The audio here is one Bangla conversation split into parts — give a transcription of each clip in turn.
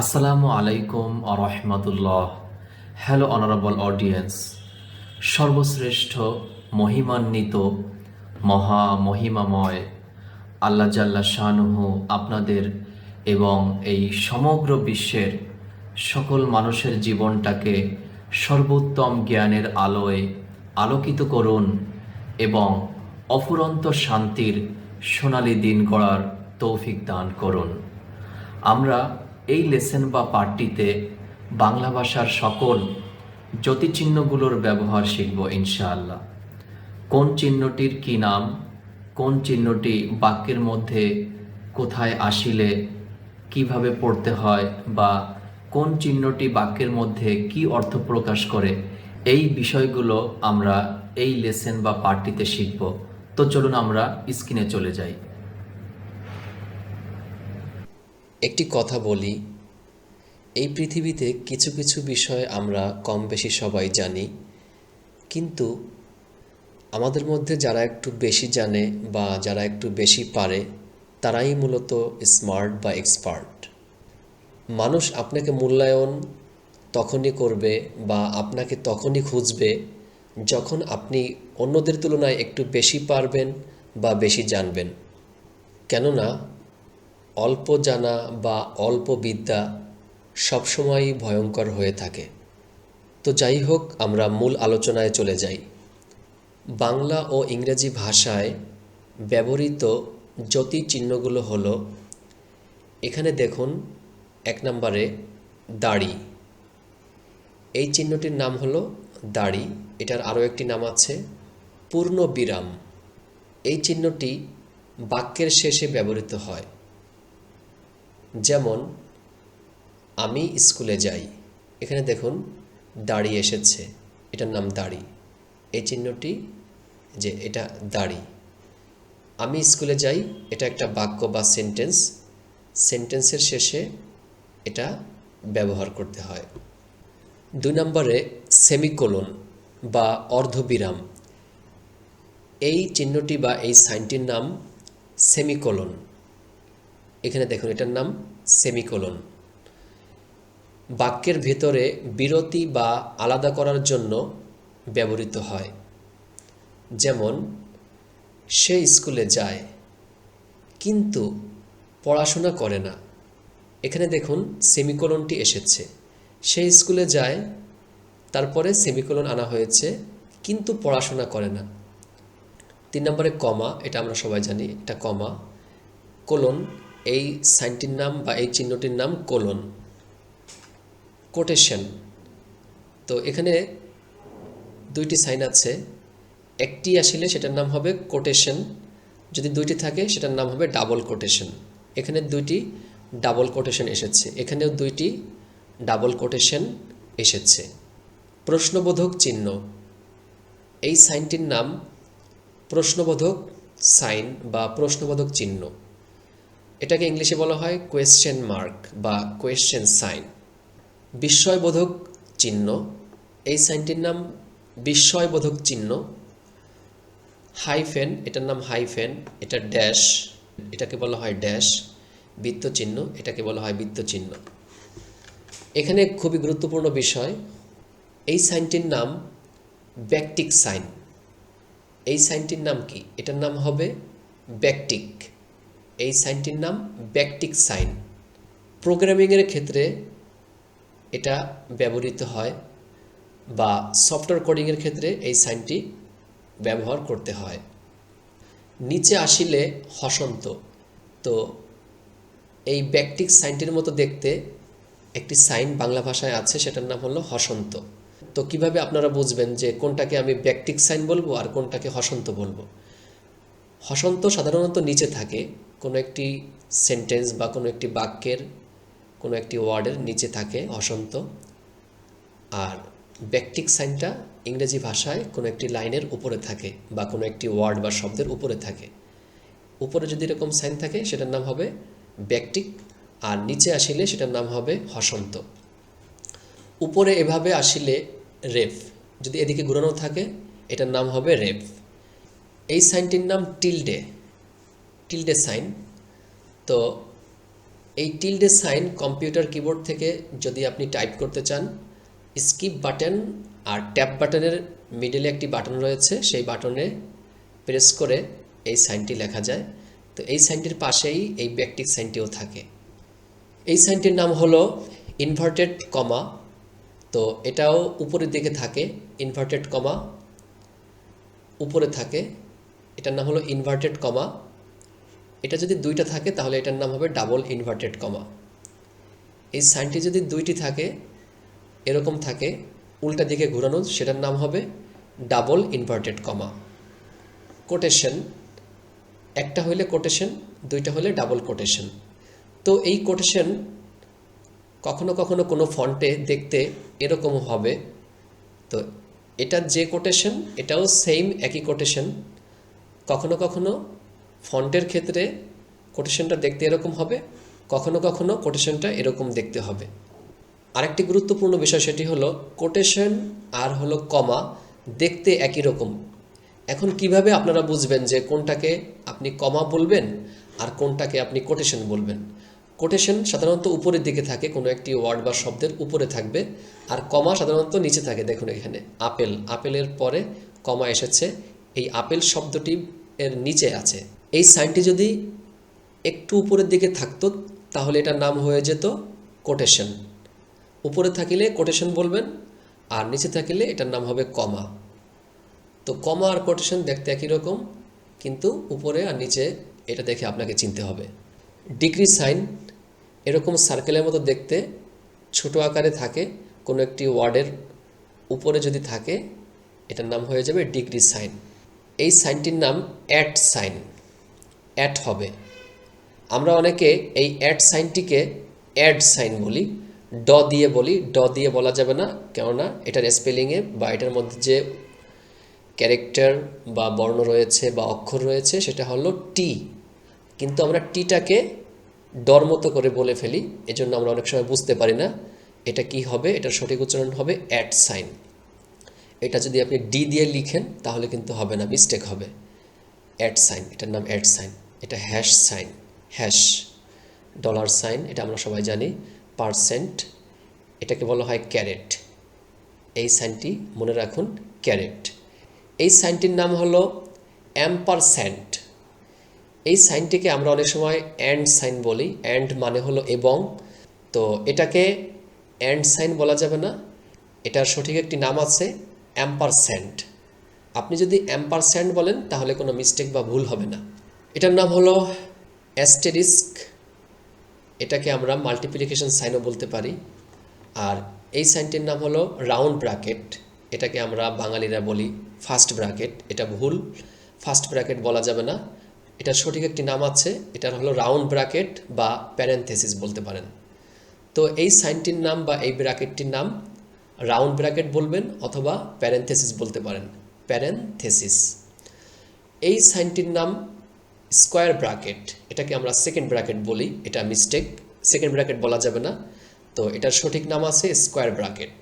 আসসালামু আলাইকুম আরহামতুল্লাহ হ্যালো অনারেবল অডিয়েন্স সর্বশ্রেষ্ঠ, মহিমান্বিত, মহা মহিমাময়, আল্লাহ জাল্লা শাহনুহ আপনাদের এবং এই সমগ্র বিশ্বের সকল মানুষের জীবনটাকে সর্বোত্তম জ্ঞানের আলোয় আলোকিত করুন এবং অফুরন্ত শান্তির সোনালী দিন গড়ার তৌফিক দান করুন। আমরা এই লেসন বা পাঠটিতে বাংলা ভাষার সকল জ্যোতিচিহ্নগুলোর ব্যবহার শিখব ইনশাআল্লাহ। কোন চিহ্নটির কি নাম? কোন চিহ্নটি বাক্যের মধ্যে কোথায় আসিলে কীভাবে পড়তে হয় বা কোন চিহ্নটি বাক্যের মধ্যে কি অর্থ প্রকাশ করে? এই বিষয়গুলো আমরা এই লেসন বা পাঠটিতে শিখব। তো চলুন আমরা স্ক্রিনে চলে যাই। একটি কথা বলি। এই পৃথিবীতে কিছু কিছু বিষয় আমরা কম বেশি সবাই জানি। কিন্তু আমাদের মধ্যে যারা একটু বেশি জানে বা যারা একটু বেশি পারে, তারাই মূলত স্মার্ট বা এক্সপার্ট। মানুষ আপনাকে মূল্যায়ন তখনই করবে বা আপনাকে তখনই খুঁজবে যখন আপনি অন্যদের তুলনায় একটু বেশি পারবেন বা বেশি জানবেন। কেননা অল্প জানা বা অল্প বিদ্যা সবসময়ই ভয়ঙ্কর হয়ে থাকে। তো যাই হোক, আমরা মূল আলোচনায় চলে যাই। বাংলা ও ইংরেজি ভাষায় ব্যবহৃত জ্যোতি চিহ্নগুলো হলো, এখানে দেখুন, এক নম্বরে দাড়ি। এই চিহ্নটির নাম হলো দাড়ি। এটার আরও একটি নাম আছে পূর্ণ বিরাম এই চিহ্নটি বাক্যের শেষে ব্যবহৃত হয়। যেমন, আমি স্কুলে যাই। এখানে দেখুন, দাড়ি এসেছে। এটার নাম দাড়ি। এই চিহ্নটি যে এটা দাড়ি। আমি স্কুলে যাই, এটা একটা বাক্য বা সেন্টেন্স সেন্টেন্সের শেষে এটা ব্যবহার করতে হয়। দুই নম্বরে সেমিকোলন বা অর্ধবিরাম। এই চিহ্নটি বা এই সাইনটির নাম সেমিকোলন এখানে দেখুন, এটার নাম সেমিকোলন। বাক্যের ভেতরে বিরতি বা আলাদা করার জন্য ব্যবহৃত হয়। যেমন, সে স্কুলে যায়, কিন্তু পড়াশোনা করে না। এখানে দেখুন, সেমিকোলনটি এসেছে। সে স্কুলে যায়, তারপরে সেমিকোলন আনা হয়েছে, কিন্তু পড়াশোনা করে না। তিন নম্বরে কমা, এটা আমরা সবাই জানি, এটা কমা। কোলন এই সাইনটির নাম বা এই চিহ্নটির নাম কোলন কোটেশন তো এখানে দুইটি সাইন আছে, একটি আসলে সেটার নাম হবে কোটেশন যদি দুইটি থাকে সেটার নাম হবে ডাবল কোটেশন এখানে দুইটি ডাবল কোটেশন এসেছে, এখানেও দুইটি ডাবল কোটেশন এসেছে। প্রশ্নবোধক চিহ্ন, এই সাইনটির নাম প্রশ্নবোধক সাইন বা প্রশ্নবোধক চিহ্ন। এটাকে ইংলিশে বলা হয় কোয়েশ্চেন মার্ক বা কোয়েশ্চেন সাইন বিস্ময়বোধক চিহ্ন, এই সাইনটির নাম বিস্ময়বোধক চিহ্ন হাইফেন এটার নাম হাইফেন এটা ড্যাশ এটাকে বলা হয় ড্যাশ বৃত্ত চিহ্ন এটাকে বলা হয় বৃত্ত চিহ্ন এখানে খুবই গুরুত্বপূর্ণ বিষয়, এই সাইনটির নাম ব্যাকটিক সাইন এই সাইনটির নাম কি? এটার নাম হবে ব্যাকটিক এই সাইনটির নাম ব্যাকটিক সাইন। প্রোগ্রামিংয়ের ক্ষেত্রে এটা ব্যবহৃত হয় বা সফটওয়্যার কোডিংয়ের ক্ষেত্রে এই সাইনটি ব্যবহার করতে হয়। নিচে আসিলে হসন্ত। তো এই ব্যাকটিক সাইনটির মতো দেখতে একটি সাইন বাংলা ভাষায় আছে, সেটার নাম হলো হসন্ত। তো কীভাবে আপনারা বুঝবেন যে কোনটাকে আমি ব্যাকটিক সাইন বলব আর কোনটাকে হসন্ত বলব? হসন্ত সাধারণত নিচে থাকে। কোনো একটি সেন্টেন্স বা কোনো একটি বাক্যের কোনো একটি ওয়ার্ডের নিচে থাকে হসন্ত আর ব্যাকটিক সাইনটা ইংরেজি ভাষায় কোনো একটি লাইনের উপরে থাকে বা কোনো একটি ওয়ার্ড বা শব্দের উপরে থাকে। উপরে যদি এরকম সাইন থাকে, সেটার নাম হবে ব্যাকটিক আর নিচে আসিলে সেটার নাম হবে হসন্ত। উপরে এভাবে আসিলে রেফ যদি এদিকে ঘুরানো থাকে, এটার নাম হবে রেফ এই সাইনটির নাম টিলডে টিলডে সাইন তো এই টিলডে সাইন কম্পিউটার কিবোর্ড থেকে যদি আপনি টাইপ করতে চান স্কিপ বাটন আর ট্যাপ বাটনের মিডলে একটি বাটন রয়েছে, সেই বাটনে প্রেস করে এই সাইনটি লেখা যায়। তো এই সাইনটির পাশেই এই ব্যাকটিক সাইনটিও থাকে। এই সাইনটির নাম হলো ইনভার্টেড কমা তো এটাও উপরের দিকে থাকে ইনভার্টেড কমা উপরে থাকে। এটার নাম হলো ইনভার্টেড কমা এটা যদি দুইটা থাকে, তাহলে এটার নাম হবে ডাবল ইনভার্টেড কমা এই সাইনটি যদি দুইটি থাকে, এরকম থাকে, উল্টা দিকে ঘোরানো, সেটার নাম হবে ডাবল ইনভার্টেড কমা কোটেশন একটা হইলে কোটেশন দুইটা হলে ডাবল কোটেশন তো এই কোটেশন কখনো কখনো কোনো ফন্টে দেখতে এরকম হবে। তো এটা যে কোটেশন এটাও সেম একই কোটেশন কখনো কখনো ফন্টের ক্ষেত্রে কোটেশনটা দেখতে এরকম হবে, কখনো কখনো কোটেশনটা এরকম দেখতে হবে। আরেকটি গুরুত্বপূর্ণ বিষয় সেটি হলো কোটেশন আর হলো কমা দেখতে একই রকম। এখন কীভাবে আপনারা বুঝবেন যে কোনটাকে আপনি কমা বলবেন আর কোনটাকে আপনি কোটেশন বলবেন? কোটেশন সাধারণত উপরের দিকে থাকে, কোনো একটি ওয়ার্ড বা শব্দের উপরে থাকবে, আর কমা সাধারণত নিচে থাকে। দেখুন এখানে, আপেল, আপেলের পরে কমা এসেছে, এই আপেল শব্দটি এর নিচে আছে। এই সাইনটি যদি একটু উপরের দিকে থাকতো, তাহলে এটার নাম হয়ে যেত কোটেশন। উপরে থাকিলে কোটেশন বলবেন, আর নিচে থাকিলে এটার নাম হবে কমা। তো কমা আর কোটেশন দেখতে একই রকম, কিন্তু উপরে আর নিচে এটা দেখে আপনাকে চিনতে হবে। ডিগ্রি সাইন এরকম সার্কেলের মতো দেখতে, ছোট আকারে থাকে, কোনো একটি ওয়ার্ডের উপরে যদি থাকে, এটার নাম হয়ে যাবে ডিগ্রি সাইন। এই সাইনটির নাম অ্যাট সাইন। অ্যাট হবে। আমরা অনেকে এই অ্যাট সাইনটিকে অ্যাড সাইন বলি। ড দিয়ে বলি, ড দিয়ে বলা যাবে না, কেননা এটার স্পেলিংয়ে বা এটার মধ্যে যে ক্যারেক্টার বা বর্ণ রয়েছে বা অক্ষর রয়েছে, সেটা হলো টি কিন্তু আমরা টিটাকে ডর মতো করে বলে ফেলি, এজন্য আমরা অনেক সময় বুঝতে পারি না এটা কি হবে, এটার সঠিক উচ্চারণ হবে অ্যাট সাইন এটা যদি আপনি ডি দিয়ে লিখেন, তাহলে কিন্তু হবে না মিস্টেক হবে। অ্যাড সাইন এটার নাম অ্যাড সাইন এটা hash sign hash dollar sign এটা আমরা সবাই জানি পার্সেন্ট এটাকে বলা হয় ক্যারেট এই সাইনটি মনে রাখুন ক্যারেট এই সাইনটির নাম হলো অ্যাম্পারস্যান্ট এই সাইনটিকে আমরা অনেক সময় অ্যান্ড সাইন বলি। অ্যান্ড মানে হলো এবং। তো এটাকে অ্যান্ড সাইন বলা যাবে না। এটার সঠিক একটি নাম আছে অ্যাম্পারস্যান্ড আপনি যদি অ্যাম্পারস্যান্ড বলেন, তাহলে কোনো মিস্টেক বা ভুল হবে না। এটার নাম হলো অ্যাস্টেরিস্ক। এটাকে আমরা মাল্টিপ্লিকেশন সাইনও বলতে পারি। আর এই সাইনটির নাম হলো রাউন্ড ব্র্যাকেট এটাকে আমরা বাঙালিরা বলি ফার্স্ট ব্র্যাকেট এটা ভুল। ফার্স্ট ব্র্যাকেট বলা যাবে না। এটার সঠিক একটি নাম আছে। এটার হলো রাউন্ড ব্র্যাকেট বা প্যারেন্থেসিস বলতে পারেন। তো এই সাইনটির নাম বা এই ব্র্যাকেটটির নাম রাউন্ড ব্র্যাকেট বলবেন অথবা প্যারেন্থেসিস বলতে পারেন। প্যারেন্থেসিস এই সাইনটির নাম স্কোয়ার ব্র্যাকেট এটাকে আমরা সেকেন্ড ব্র্যাকেট বলি, এটা মিস্টেক সেকেন্ড ব্র্যাকেট বলা যাবে না। তো এটার সঠিক নাম আছে স্কোয়ার ব্র্যাকেট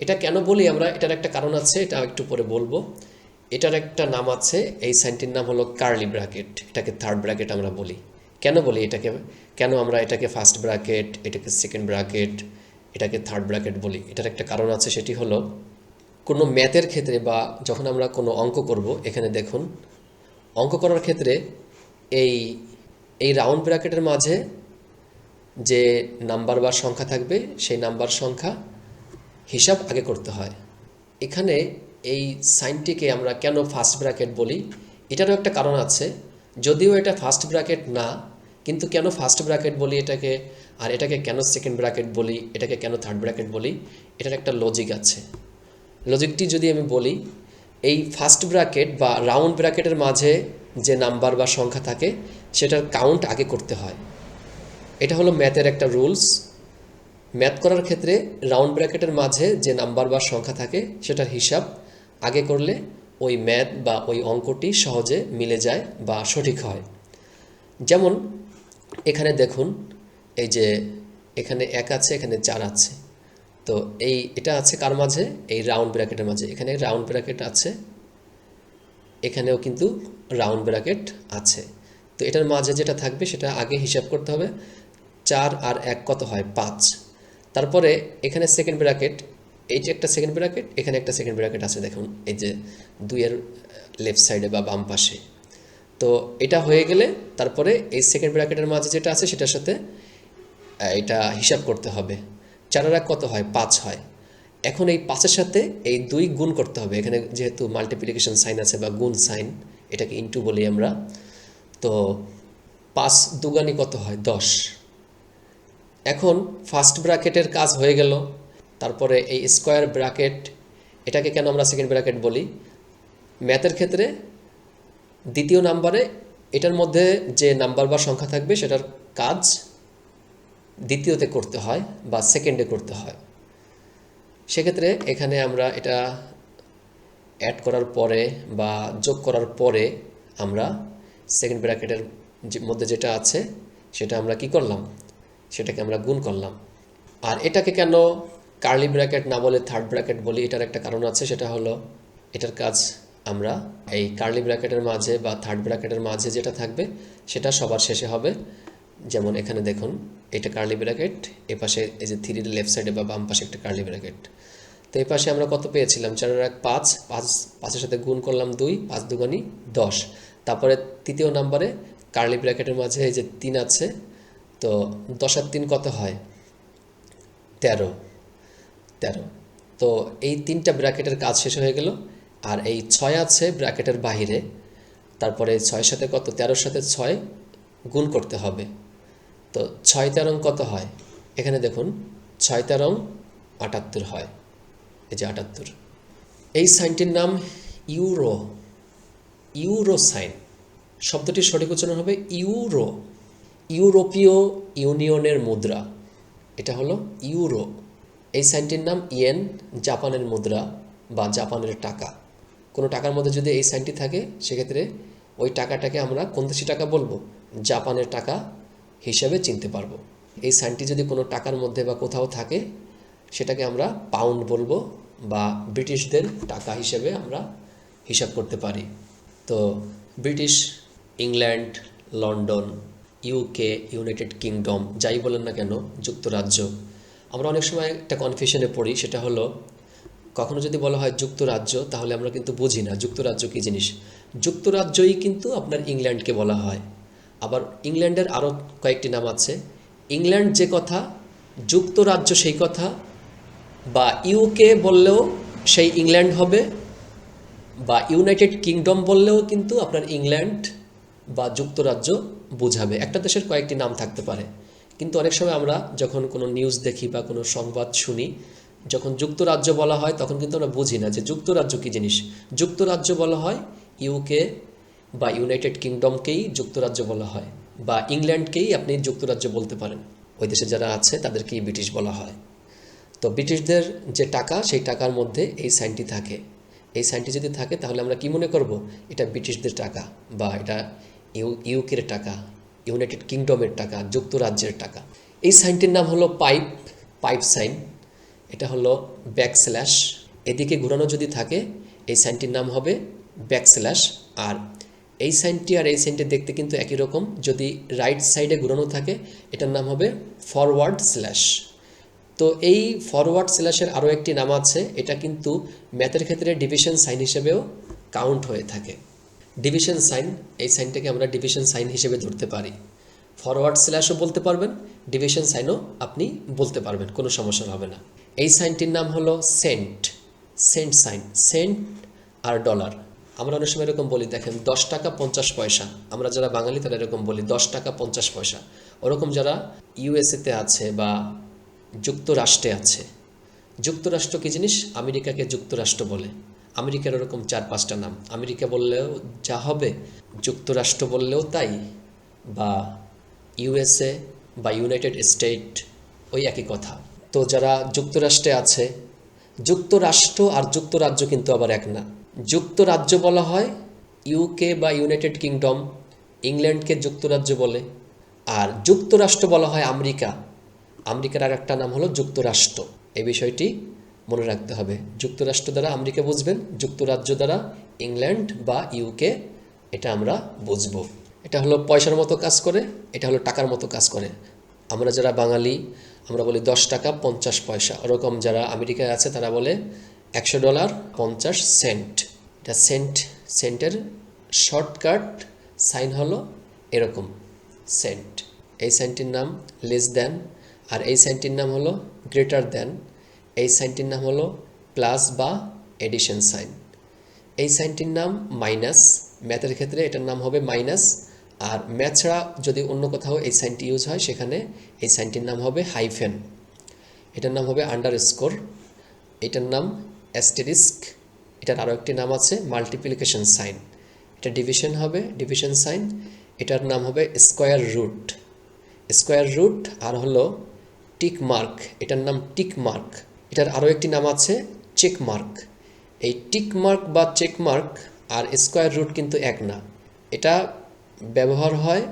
এটা কেন বলি আমরা? এটার একটা কারণ আছে, এটা একটু পরে বলব। এটার একটা নাম আছে, এই সাইনটির নাম হলো কার্লি ব্র্যাকেট এটাকে থার্ড ব্র্যাকেট আমরা বলি। কেন বলি এটাকে? কেন আমরা এটাকে ফার্স্ট ব্র্যাকেট এটাকে সেকেন্ড ব্র্যাকেট এটাকে থার্ড ব্র্যাকেট বলি? এটার একটা কারণ আছে, সেটি হলো কোনো ম্যাথের ক্ষেত্রে বা যখন আমরা কোনো অঙ্ক করব, এখানে দেখুন অঙ্ক করার ক্ষেত্রে এই এই রাউন্ড ব্র্যাকেটের মাঝে যে নাম্বার বা সংখ্যা থাকবে, সেই নাম্বার সংখ্যা হিসাব আগে করতে হয়। এখানে এই সাইনটিকে আমরা কেন ফার্স্ট ব্র্যাকেট বলি, এটারও একটা কারণ আছে। যদিও এটা ফার্স্ট ব্র্যাকেট না, কিন্তু কেন ফার্স্ট ব্র্যাকেট বলি এটাকে, আর এটাকে কেন সেকেন্ড ব্র্যাকেট বলি, এটাকে কেন থার্ড ব্র্যাকেট বলি, এটার একটা লজিক আছে। লজিকটি যদি আমি বলি এই ফার্স্ট ব্র্যাকেট বা রাউন্ড ব্র্যাকেটের মাঝে যে নাম্বার বা সংখ্যা থাকে, সেটার কাউন্ট আগে করতে হয়। এটা হলো ম্যাথের একটা রুলস ম্যাথ করার ক্ষেত্রে রাউন্ড ব্র্যাকেটের মাঝে যে নাম্বার বা সংখ্যা থাকে, সেটার হিসাব আগে করলে ওই ম্যাথ বা ওই অঙ্কটি সহজে মিলে যায় বা সঠিক হয়। যেমন, এখানে দেখুন, এই যে এখানে এক আছে, এখানে চার আছে। তো এই, এটা আছে কার মাঝে? এই রাউন্ড ব্র্যাকেটের মাঝে। এখানে রাউন্ড ব্র্যাকেট আছে। এখানেও কিন্তু রাউন্ড ব্র্যাকেট আছে। তো এটার মাঝে যেটা থাকবে, সেটা আগে হিসাব করতে হবে। চার আর এক কত হয়? পাঁচ। তারপরে এখানে সেকেন্ড ব্র্যাকেট এই যে একটা সেকেন্ড ব্র্যাকেট এখানে একটা সেকেন্ড ব্র্যাকেট আছে, দেখুন। এই যে দুইয়ের লেফট সাইডে বা বাম পাশে। তো এটা হয়ে গেলে তারপরে এই সেকেন্ড ব্র্যাকেটের মাঝে যেটা আছে, সেটার সাথে এটা হিসাব করতে হবে। চারের এক কত হয়? পাঁচ হয়। এখন এই পাঁচের সাথে এই দুই গুণ করতে হবে। এখানে যেহেতু মাল্টিপ্লিকেশন সাইন আছে বা গুণ সাইন এটাকে ইন্টু বলি আমরা। তো পাঁচ দুগানি কত হয়? দশ। এখন ফার্স্ট ব্র্যাকেটের কাজ হয়ে গেল। তারপরে এই স্কোয়ার ব্র্যাকেট এটাকে কেন আমরা সেকেন্ড ব্র্যাকেট বলি? ম্যাথের ক্ষেত্রে দ্বিতীয় নাম্বারে এটার মধ্যে যে নাম্বার বা সংখ্যা থাকবে, সেটার কাজ দ্বিতীয়তে করতে হয় বা সেকেন্ডে করতে হয়। সেক্ষেত্রে এখানে আমরা এটা অ্যাড করার পরে বা যোগ করার পরে আমরা সেকেন্ড ব্র্যাকেটের মধ্যে যেটা আছে, সেটা আমরা কি করলাম? সেটাকে আমরা গুণ করলাম। আর এটাকে কেন কার্লি ব্র্যাকেট না বলে থার্ড ব্র্যাকেট বলি, এটার একটা কারণ আছে, সেটা হলো এটার কাজ আমরা এই কার্লি ব্র্যাকেটের মাঝে বা থার্ড ব্র্যাকেটের মাঝে যেটা থাকবে, সেটা সবার শেষে হবে। যেমন এখানে দেখুন, এটা কার্লি ব্র্যাকেট এ পাশে এই যে থ্রির লেফট সাইডে বা বাম পাশে একটা কার্লি ব্র্যাকেট তো এই পাশে আমরা কত পেয়েছিলাম? চার এক, পাঁচ পাঁচ, পাঁচের সাথে গুণ করলাম দুই, পাঁচ দুগানি দশ। তারপরে তৃতীয় নাম্বারে কার্লি ব্র্যাকেটের মাঝে এই যে তিন আছে, তো দশ আর তিন কত হয়? তেরো তেরো। তো এই তিনটা ব্র্যাকেটের কাজ শেষ হয়ে গেল, আর এই ছয় আছে ব্র্যাকেটের বাহিরে। তারপরে ছয়ের সাথে কত? তেরোর সাথে ছয় গুণ করতে হবে। তো ছয় তেরং কত হয়? এখানে দেখুন, ছয় তেরং আটাত্তর হয়। এই যে আটাত্তর। এই সাইনটির নাম ইউরো ইউরো সাইন শব্দটির সঠিক উচ্চারণ হবে ইউরো, ইউরোপীয় ইউনিয়নের মুদ্রা। এটা হলো ইউরো। এই সাইনটির নাম ইয়েন, জাপানের মুদ্রা বা জাপানের টাকা। কোনো টাকার মধ্যে যদি এই সাইনটি থাকে, সেক্ষেত্রে ওই টাকাটাকে আমরা কোন দেশি টাকা বলব? জাপানের টাকা হিসাবে চিনতে পারব। এই সাইনটি যদি কোনো টাকার মধ্যে বা কোথাও থাকে, সেটাকে আমরা পাউন্ড বলব বা ব্রিটিশদের টাকা হিসেবে আমরা হিসাব করতে পারি। তো British, England, London UK United Kingdom যাই বলেন না কেন, যুক্তরাজ্য। আমরা অনেক সময় একটা কনফিউশনে পড়ি, সেটা হলো, কখনো যদি বলা হয় যুক্তরাজ্য, তাহলে আমরা কিন্তু বুঝি না যুক্তরাজ্য কী জিনিস। যুক্তরাজ্যই কিন্তু আপনার ইংল্যান্ডকে বলা হয়। আবার ইংল্যান্ডের আরও কয়েকটি নাম আছে। ইংল্যান্ড যে কথা, যুক্তরাজ্য সেই কথা, বা ইউকে বললেও সেই ইংল্যান্ড হবে, বা ইউনাইটেড কিংডম বললেও কিন্তু আপনার ইংল্যান্ড বা যুক্তরাজ্য বোঝাবে। একটা দেশের কয়েকটি নাম থাকতে পারে। কিন্তু অনেক সময় আমরা যখন কোনো নিউজ দেখি বা কোনো সংবাদ শুনি, যখন যুক্তরাজ্য বলা হয়, তখন কিন্তু আমরা বুঝি না যে যুক্তরাজ্য কী জিনিস? যুক্তরাজ্য বলা হয়, ইউকে বা ইউনাইটেড কিংডমকেই যুক্তরাজ্য বলা হয় বা ইংল্যান্ডকেই আপনি যুক্তরাজ্য বলতে পারেন। ওই দেশে যারা আছে তাদেরকেই ব্রিটিশ বলা হয়। তো ব্রিটিশদের যে টাকা, সেই টাকার মধ্যে এই সাইনটি থাকে। এই সাইনটি যদি থাকে, তাহলে আমরা কি মনে করব? এটা ব্রিটিশদের টাকা বা এটা ইউ ইউকের টাকা ইউনাইটেড কিংডমের টাকা, যুক্তরাজ্যের টাকা। এই সাইনটির নাম হলো পাইপ পাইপ সাইন এটা হলো ব্যাক স্ল্যাশ এদিকে ঘুরানো যদি থাকে, এই সাইনটির নাম হবে ব্যাক স্ল্যাশ আর এই সাইনটি আর এই সাইনটি দেখতে কিন্তু একই রকম। যদি রাইট সাইডে ঘোরানো থাকে, এটার নাম হবে ফরওয়ার্ড স্ল্যাশ তো এই ফরওয়ার্ড স্ল্যাশের আরও একটি নাম আছে। এটা কিন্তু ম্যাথের ক্ষেত্রে ডিভিশন সাইন হিসেবেও কাউন্ট হয়ে থাকে। ডিভিশন সাইন এই সাইনটাকে আমরা ডিভিশন সাইন হিসেবে ধরতে পারি। ফরওয়ার্ড স্ল্যাশও বলতে পারবেন ডিভিশন সাইনও আপনি বলতে পারবেন, কোনো সমস্যা হবে না। এই সাইনটির নাম হলো সেন্ট সেন্ট সাইন সেন্ট আর ডলার আমরা অনেক সময় এরকম বলি, দেখেন, দশ টাকা পঞ্চাশ পয়সা। আমরা যারা বাঙালি তারা এরকম বলি, দশ টাকা পঞ্চাশ পয়সা। ওরকম যারা ইউএসএতে আছে বা যুক্তরাষ্ট্রে আছে। যুক্তরাষ্ট্র কী জিনিস? আমেরিকাকে যুক্তরাষ্ট্র বলে। আমেরিকার ওরকম চার, পাঁচটা নাম। আমেরিকা বললেও যা হবে, যুক্তরাষ্ট্র বললেও তাই। বা ইউএসএ বা ইউনাইটেড স্টেট, ওই একই কথা। তো যারা যুক্তরাষ্ট্রে আছে, যুক্তরাষ্ট্র আর যুক্তরাজ্য কিন্তু আবার এক না। যুক্তরাজ্য বলা হয় ইউকে বা ইউনাইটেড কিংডম ইংল্যান্ডকে যুক্তরাজ্য বলে। আর যুক্তরাষ্ট্র বলা হয় আমেরিকা। আমেরিকার আর একটা নাম হলো যুক্তরাষ্ট্র। এই বিষয়টি মনে রাখতে হবে। যুক্তরাষ্ট্র দ্বারা আমেরিকা বুঝবেন, যুক্তরাজ্য দ্বারা ইংল্যান্ড বা ইউকে এটা আমরা বুঝব। এটা হলো পয়সার মতো কাজ করে, এটা হলো টাকার মতো কাজ করে। আমরা যারা বাঙালি, আমরা বলি দশ টাকা পঞ্চাশ পয়সা। ওরকম যারা আমেরিকায় আছে, তারা বলে একশো ডলার পঞ্চাশ সেন্ট। এটা সেন্ট, সেন্টের শর্টকাট সাইন হলো এরকম, সেন্ট। এই সাইনটির নাম লেস দেন, আর এই সাইনটির নাম হলো গ্রেটার দেন। এই সাইনটির নাম হলো প্লাস বা এডিশন সাইন। এই সাইনটির নাম মাইনাস, ম্যাথের ক্ষেত্রে এটার নাম হবে মাইনাস। আর ম্যাথ ছাড়া যদি অন্য কোথাও এই সাইনটি ইউজ হয়, সেখানে এই সাইনটির নাম হবে হাইফেন। এটার নাম হবে আন্ডার স্কোর। এটার নাম অ্যাস্টেরিস্ক এটার আরও একটি নাম আছে মাল্টিপ্লিকেশন সাইন এটা ডিভিশন হবে ডিভিশন সাইন এটার নাম হবে স্কোয়ার রুট স্কোয়ার রুট আর হলো টিক মার্ক এটার নাম টিক মার্ক এটার আরও একটি নাম আছে চেক মার্ক এই টিক মার্ক বা চেক মার্ক আর স্কোয়ার রুট কিন্তু এক না। এটা ব্যবহার হয়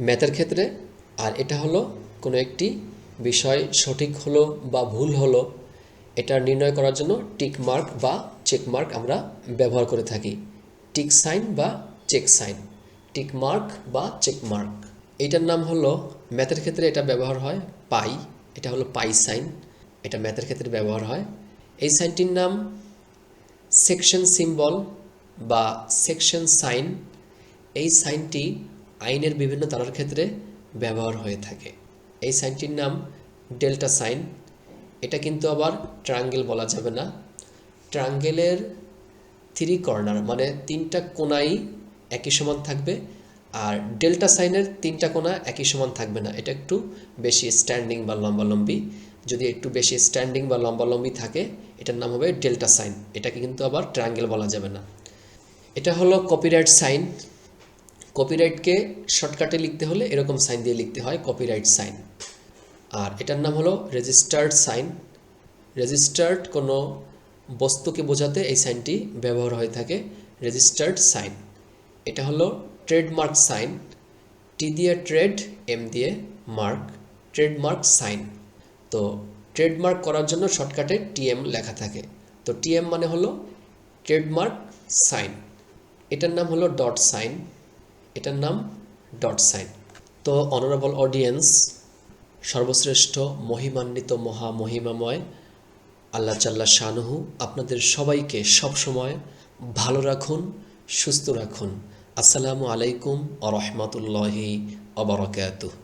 ম্যাথের ক্ষেত্রে, আর এটা হলো কোনো একটি বিষয় সঠিক হলো বা ভুল হলো। এটা নির্ণয় করার জন্য টিক মার্ক বা চেক মার্ক আমরা ব্যবহার করে থাকি। টিক সাইন বা চেক সাইন টিক মার্ক বা চেক মার্ক এইটার নাম হলো ম্যাথের ক্ষেত্রে এটা ব্যবহার হয় পাই এটা হলো পাই সাইন এটা ম্যাথের ক্ষেত্রে ব্যবহার হয়। এই সাইনটির নাম সেকশন সিম্বল বা সেকশন সাইন এই সাইনটি আইনের বিভিন্ন ধারার ক্ষেত্রে ব্যবহার হয়ে থাকে। এই সাইনটির নাম ডেল্টা সাইন এটা কিন্তু আবার ট্রায়াঙ্গেল বলা যাবে না। ট্রায়াঙ্গেলের থ্রি কর্নার মানে তিনটা কোনাই একই সমান থাকবে আর ডেল্টা সাইনের তিনটা কোণা একই সমান থাকবে না। এটা একটু বেশি স্ট্যান্ডিং বা লম্বালম্বি। যদি একটু বেশি স্ট্যান্ডিং বা লম্বালম্বি থাকে, এটার নাম হবে ডেল্টা সাইন এটাকে কিন্তু আবার ট্রায়াঙ্গেল বলা যাবে না। এটা হলো কপিরাইট সাইন কপিরাইটকে শর্টকাটে লিখতে হলে এরকম সাইন দিয়ে লিখতে হয় কপিরাইট সাইন আর এটার নাম হলো রেজিস্টার্ড সাইন রেজিস্টার্ড কোনো বস্তুকে বোঝাতে এই সাইনটি ব্যবহার হয়ে থাকে। রেজিস্টার্ড সাইন এটা হলো ট্রেডমার্ক সাইন টি দিয়ে ট্রেড এম দিয়ে মার্ক ট্রেডমার্ক সাইন তো ট্রেডমার্ক করার জন্য শর্টকাটে টিএম লেখা থাকে। তো টিএম মানে হলো ট্রেডমার্ক সাইন এটার নাম হলো ডট সাইন এটার নাম ডট সাইন তো অনারেবল অডিয়েন্স সর্বশ্রেষ্ঠ মহিমান্বিত মহা মহিমাময় আল্লাহ চাল্লা শাহনুহু আপনাদের সবাইকে সবসময় ভালো রাখুন, সুস্থ রাখুন। আসসালামু আলাইকুম আ রহমতুল্লাহি অবরকাতুহ